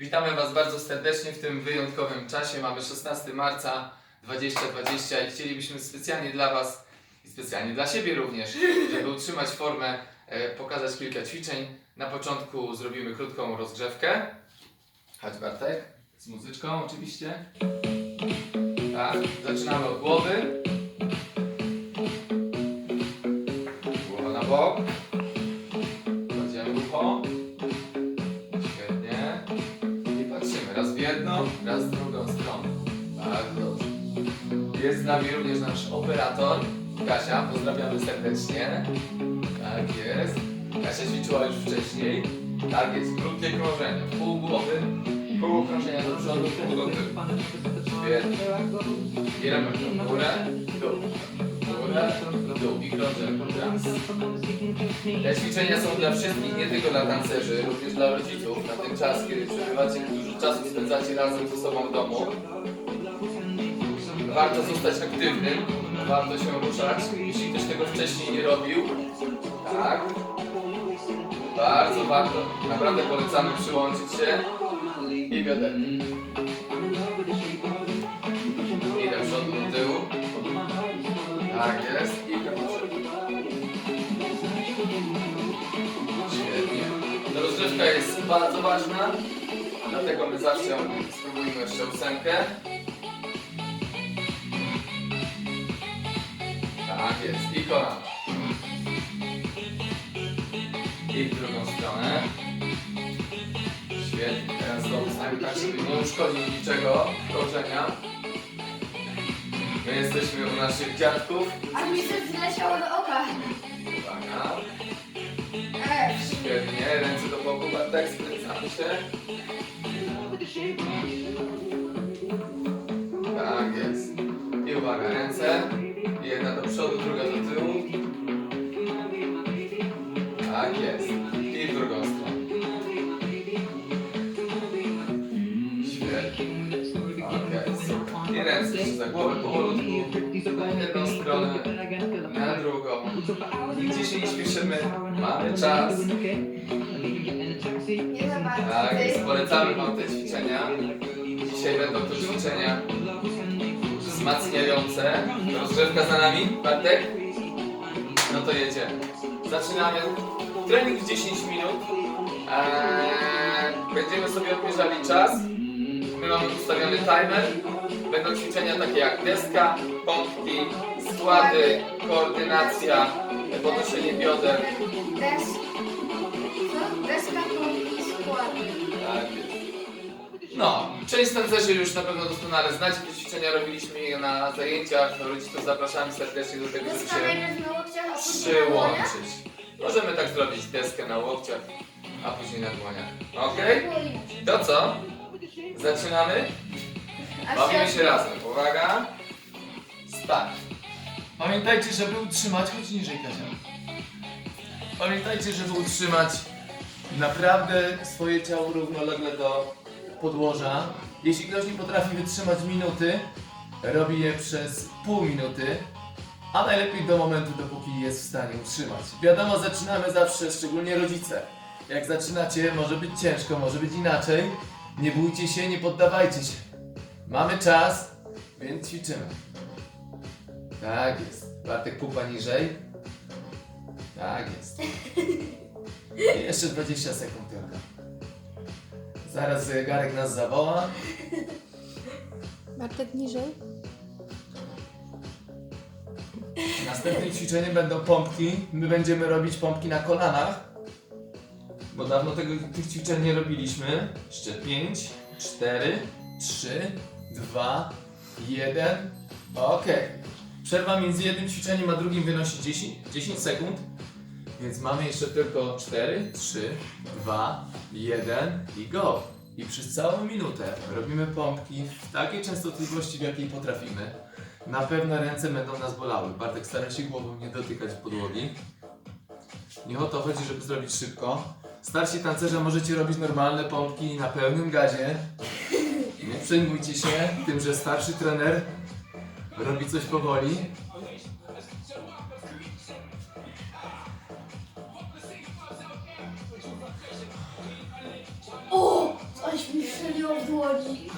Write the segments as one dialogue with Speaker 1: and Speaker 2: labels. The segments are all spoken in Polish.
Speaker 1: Witamy Was bardzo serdecznie w tym wyjątkowym czasie. Mamy 16 marca 2020 i chcielibyśmy specjalnie dla Was i specjalnie dla siebie również, żeby utrzymać formę, e, pokazać kilka ćwiczeń. Na początku zrobimy krótką rozgrzewkę. Chodź Bartek, z muzyczką oczywiście. Tak, zaczynamy od głowy. Jedną, raz w drugą stronę. Bardzo dobrze. Jest z nami również nasz operator, Kasia. Pozdrawiamy serdecznie. Tak jest. Kasia ćwiczyła już wcześniej. Tak jest. Krótkie krążenie. Pół głowy, pół krążenia do przodu, pół do tyłu. Świetnie. Robimy w górę, dół. Te ćwiczenia są dla wszystkich, nie tylko dla tancerzy, również dla rodziców. Na ten czas, kiedy przebywacie, dużo czasu spędzacie razem ze sobą w domu. Warto zostać aktywnym, warto się ruszać, jeśli ktoś tego wcześniej nie robił. Tak. Bardzo warto. Naprawdę polecamy przyłączyć się i wiaderko. Bardzo ważna, dlatego my zawsze spróbujmy jeszcze ósemkę. Tak jest. I kolana. I w drugą stronę. Świetnie. Teraz to ósemka, żeby nie uszkodzi niczego korzenia. My jesteśmy u naszych dziadków.
Speaker 2: A mi coś zleciało do oka.
Speaker 1: Uwaga. Świetnie, ręce do boku, Bartek, skręcamy się. Tak jest. I uwaga, ręce. Jedna do przodu, druga do tyłu. Tak jest. I w drugą stronę. Świetnie. Okej, super. I ręce za głowę powolutku. Na jedną stronę, na drugą. Nigdzie się nie śpieszymy. Mamy czas. Tak, więc polecamy Wam te ćwiczenia. Dzisiaj będą to ćwiczenia wzmacniające. Rozgrzewka za nami, Bartek? No to jedziemy. Zaczynamy trening w 10 minut. Eee, będziemy sobie odmierzali czas. My mamy ustawiony timer. Będą ćwiczenia takie jak deska, pompki, składy, koordynacja, podnoszenie bioder.
Speaker 2: Des... Co? Deska to skład.
Speaker 1: Tak jest. No, część tancerzy już na pewno doskonale znacie te ćwiczenia, robiliśmy je na zajęciach. Rodziców zapraszamy serdecznie do tego, żeby
Speaker 2: Deska
Speaker 1: się
Speaker 2: najpierw na łokciach, a później na dłoniach?
Speaker 1: przyłączyć. Możemy tak zrobić deskę na łokciach, a później na dłoniach. Okej? To co? Zaczynamy? Bawimy
Speaker 2: się-
Speaker 1: razem. Uwaga. Start. Pamiętajcie, żeby utrzymać, chodź niżej Kasia. Pamiętajcie, żeby utrzymać naprawdę swoje ciało równolegle do podłoża. Jeśli ktoś nie potrafi wytrzymać minuty, robi je przez pół minuty, a najlepiej do momentu, dopóki jest w stanie utrzymać. Wiadomo, zaczynamy zawsze, szczególnie rodzice. Jak zaczynacie, może być ciężko, może być inaczej. Nie bójcie się, nie poddawajcie się. Mamy czas, więc ćwiczymy. Tak jest. Bartek pupa niżej. Tak jest. I jeszcze 20 sekund tylko. Zaraz zegarek nas zawoła.
Speaker 3: Bartek niżej.
Speaker 1: Następne ćwiczenie będą pompki. My będziemy robić pompki na kolanach. Bo dawno tego, tych ćwiczeń nie robiliśmy. Jeszcze 5, 4, 3, 2, 1. Okej. Przerwa między jednym ćwiczeniem a drugim wynosi 10, 10 sekund. Więc mamy jeszcze tylko 4, 3, 2, 1 i go. I przez całą minutę robimy pompki w takiej częstotliwości, w jakiej potrafimy. Na pewno ręce będą nas bolały. Bartek stara się głową nie dotykać podłogi. Nie o to chodzi, żeby zrobić szybko. Starsi tancerze możecie robić normalne pompki na pełnym gazie. Nie przejmujcie się tym, że starszy trener robi coś powoli.
Speaker 2: O! Coś mi strzeliło w dłoni.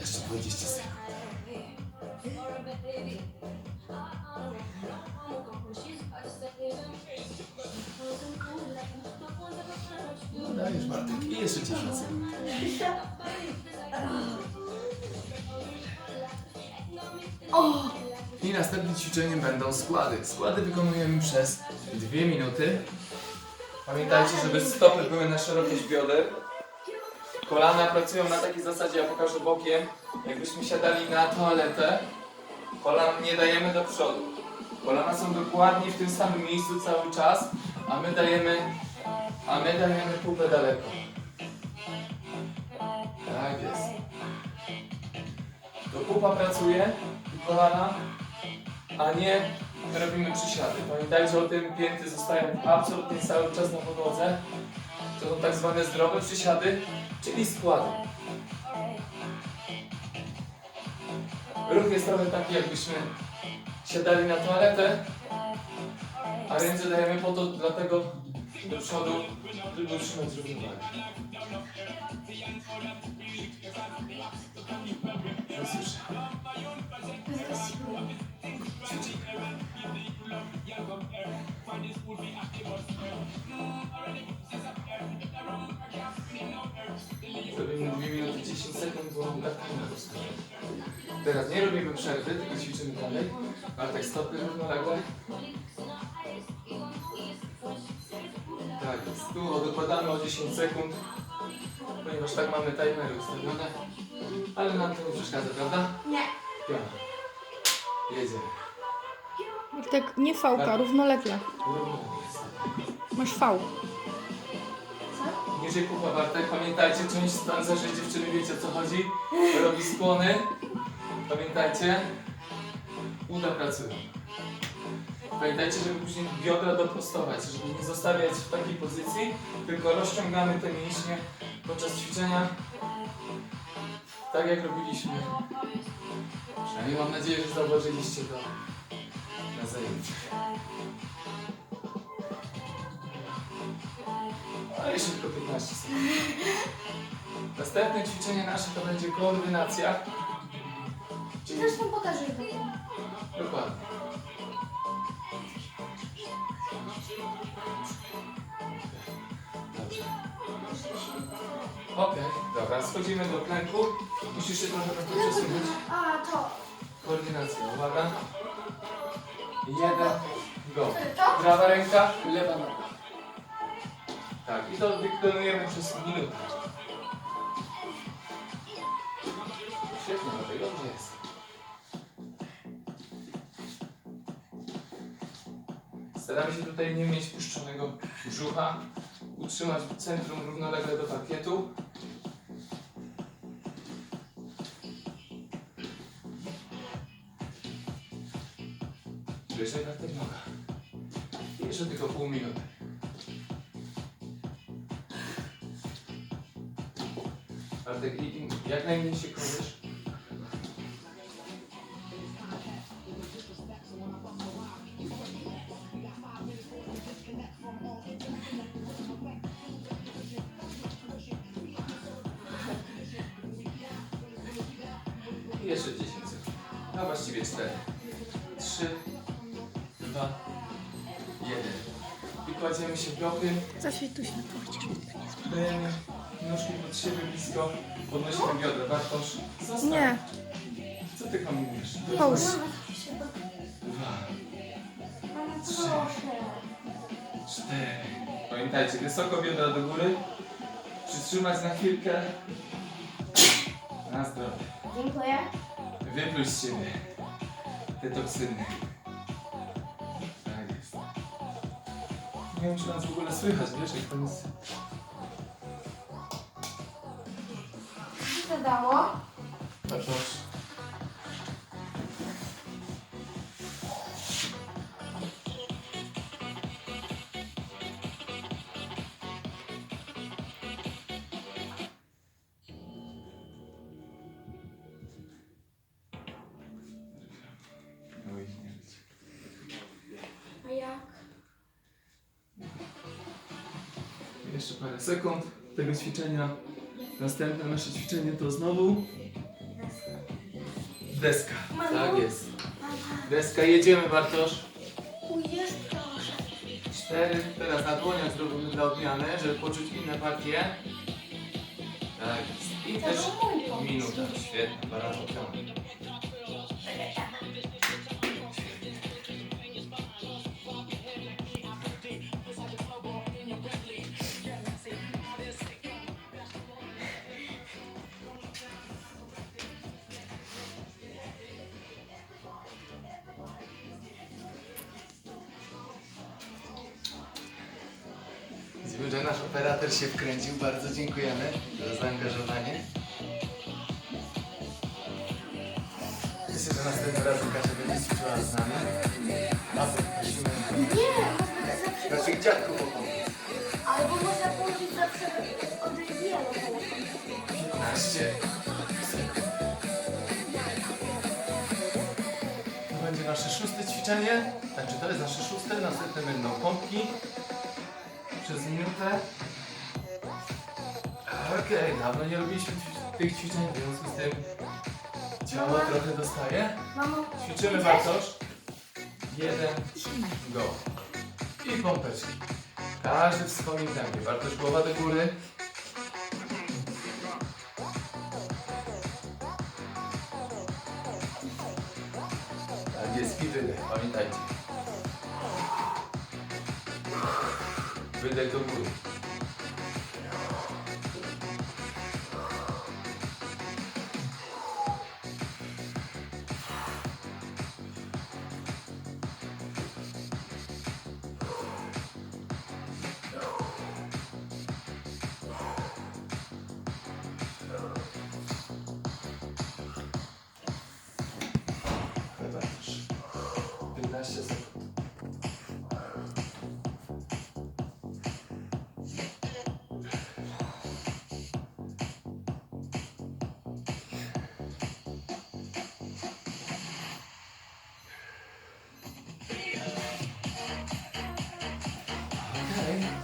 Speaker 1: Jeszcze 20 sekund. I jeszcze 10 sekund.
Speaker 2: O!
Speaker 1: I następnym ćwiczeniem będą składy. Składy wykonujemy przez 2 minuty. Pamiętajcie, żeby stopy były na szerokość bioder. Kolana pracują na takiej zasadzie, ja pokażę bokiem. Jakbyśmy siadali na toaletę, kolan nie dajemy do przodu. Kolana są dokładnie w tym samym miejscu cały czas, a my dajemy, a my dajemy pupę daleko. Tak jest. To pupa pracuje, kolana, a nie robimy przysiady. Pamiętajcie o tym, pięty zostają absolutnie cały czas na podłodze. To są tak zwane zdrowe przysiady, czyli składy. Ruch jest trochę taki, jakbyśmy siadali na toaletę, a ręce dajemy po to dlatego do przodu, żeby utrzymać równowagę. Nie słyszę. Zrobimy 2 minuty 10 sekund, bo mam tak nie rozumiem. Teraz nie robimy przerwy, tylko ćwiczymy dalej. Bartek stopy równolegle. Tak. Tu odkładamy o 10 sekund, ponieważ tak mamy timery ustawione. Ale nam to nie przeszkadza, prawda?
Speaker 2: Nie.
Speaker 1: Ja. Jedziemy.
Speaker 3: Tak, nie fałka, równolegle.
Speaker 1: Równolegle jest.
Speaker 3: Masz V.
Speaker 2: Co?
Speaker 1: Niżej pupa Bartek, pamiętajcie, część tancerzy dziewczyny wiecie o co chodzi. Robi skłony. Pamiętajcie, uda pracują. Pamiętajcie, żeby później biodra doprostować, żeby nie zostawiać w takiej pozycji, tylko rozciągamy te mięśnie podczas ćwiczenia, tak jak robiliśmy. Przynajmniej mam nadzieję, że zauważyliście to na zajęciach. Ale tylko 15 sekund. Następne ćwiczenie nasze to będzie koordynacja.
Speaker 2: Czy też tam pokażę?
Speaker 1: Dokładnie. Okej, dobra, schodzimy do klęku. Musisz się trochę na to przesunąć.
Speaker 2: A, to.
Speaker 1: Koordynacja, uwaga. Jeden, go.
Speaker 2: To?
Speaker 1: Prawa ręka, lewa noga. Tak, i to wykonujemy przez minutę. Świetnie, no to dobrze jest. Staramy się tutaj nie mieć puszczonego brzucha, utrzymać centrum równolegle do parkietu. Wyżej Bartek noga. Jeszcze tylko pół minuty. Bartek, jak najmniej się kończysz. I jeszcze 10 sekund. A właściwie 4. 3, 2, 1. I kładziemy się blokiem.
Speaker 3: Zaświeć tu światło chociaż.
Speaker 1: Dajemy nóżki pod siebie blisko, podnosimy biodra. Bartosz, zostań.
Speaker 3: Nie,
Speaker 1: Co ty kombinujesz?
Speaker 3: połóż.
Speaker 1: Dwa, Trzy. cztery. Pamiętajcie, wysoko biodra do góry. Przytrzymać na chwilkę. Na zdrowie.
Speaker 2: Dziękuję.
Speaker 1: Wypluć z siebie te toksyny. Nie wiem, czy nas w ogóle słychać, wiesz, jak to jest...
Speaker 2: Co to dało?
Speaker 1: Bartosz. Jeszcze parę sekund tego ćwiczenia. Następne nasze ćwiczenie to znowu deska. Tak jest. Deska, jedziemy Bartosz.
Speaker 2: Pójdziesz proszę.
Speaker 1: Cztery, teraz na dłoniach zrobimy dla odmiany, żeby poczuć inne partie. Tak jest. I też minuta. Świetnie, bardzo dobrze. Widzimy, operator się wkręcił. Bardzo dziękujemy za zaangażowanie. Myślę, że następnym razem Kasia będzie ćwiczyła z nami. Bardzo prosimy.
Speaker 2: Nie.
Speaker 1: Naszych dziadków opomóc.
Speaker 2: Albo można położyć zawsze od telefon.
Speaker 1: 15. To będzie nasze szóste ćwiczenie. Znaczy to jest nasze szóste, następne będą pompki. Przez minutę. Okej, dawno nie robiliśmy ćwi- tych ćwiczeń, w związku z tym ciało
Speaker 2: Mama?
Speaker 1: trochę dostaje.
Speaker 2: Mamo,
Speaker 1: Ćwiczymy? Bartosz. Jeden, go. I pompeczki. Każdy w swoim tempie. Bartosz głowa do góry. Tak jest i wydech, pamiętajcie. Wydech do góry.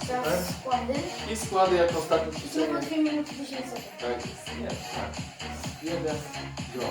Speaker 2: Składy.
Speaker 1: I składy jako ostatnie
Speaker 2: Znowu
Speaker 1: ćwiczenie.
Speaker 2: 2 minuty 10 sekund.
Speaker 1: Tak jest. Nie, tak. Jeden, go.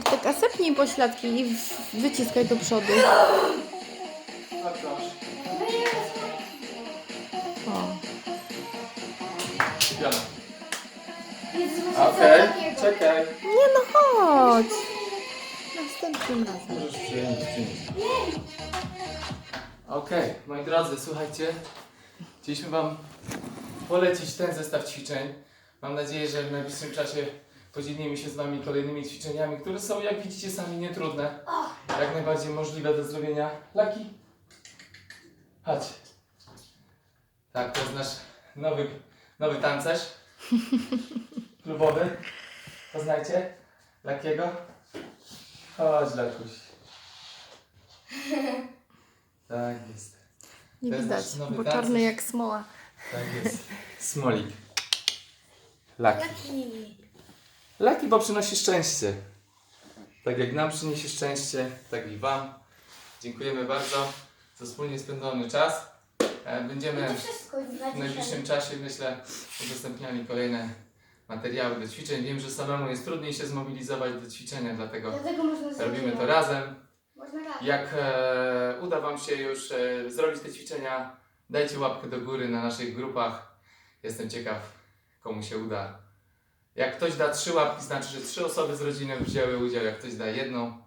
Speaker 3: Bartek, a sepnij pośladki i wyciskaj do przodu.
Speaker 1: Okej, czekaj.
Speaker 3: Nie no, chodź. Następnym razem.
Speaker 1: Możesz przyjąć, przyjąć. Okej, moi drodzy, słuchajcie. Chcieliśmy Wam polecić ten zestaw ćwiczeń. Mam nadzieję, że w najbliższym czasie podzielimy się z Wami kolejnymi ćwiczeniami, które są, jak widzicie, sami nietrudne. Jak najbardziej możliwe do zrobienia. Laki, chodź. Tak, to jest nasz nowy, nowy tancerz klubowy. Poznajcie Lakiego. Chodź, Lakuś. Tak jest.
Speaker 3: Nie
Speaker 1: jest
Speaker 3: widać, bo
Speaker 1: tancerz.
Speaker 3: czarny jak smoła.
Speaker 1: Tak jest. Smolik. Laki.
Speaker 2: Laki.
Speaker 1: Laki, bo przynosi szczęście. Tak jak nam przyniesie szczęście, tak i Wam. Dziękujemy bardzo za wspólnie spędzony czas. E, Będziemy w najbliższym czasie, myślę, udostępniali kolejne materiały do ćwiczeń. Wiem, że samemu jest trudniej się zmobilizować do ćwiczenia, dlatego
Speaker 2: Dlatego
Speaker 1: robimy to
Speaker 2: razem.
Speaker 1: Jak e, uda Wam się już e, zrobić te ćwiczenia, dajcie łapkę do góry na naszych grupach. Jestem ciekaw, komu się uda. Jak ktoś da trzy łapki, znaczy, że trzy osoby z rodziny wzięły udział. Jak ktoś da jedną,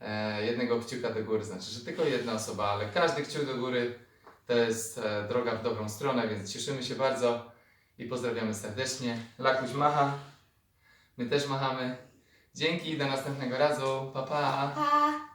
Speaker 1: e, jednego kciuka do góry, znaczy, że tylko jedna osoba, ale każdy kciuk do góry to jest e, droga w dobrą stronę, więc cieszymy się bardzo i pozdrawiamy serdecznie. Lakuś macha, my też machamy. Dzięki, do następnego razu. Pa, pa.
Speaker 2: Pa.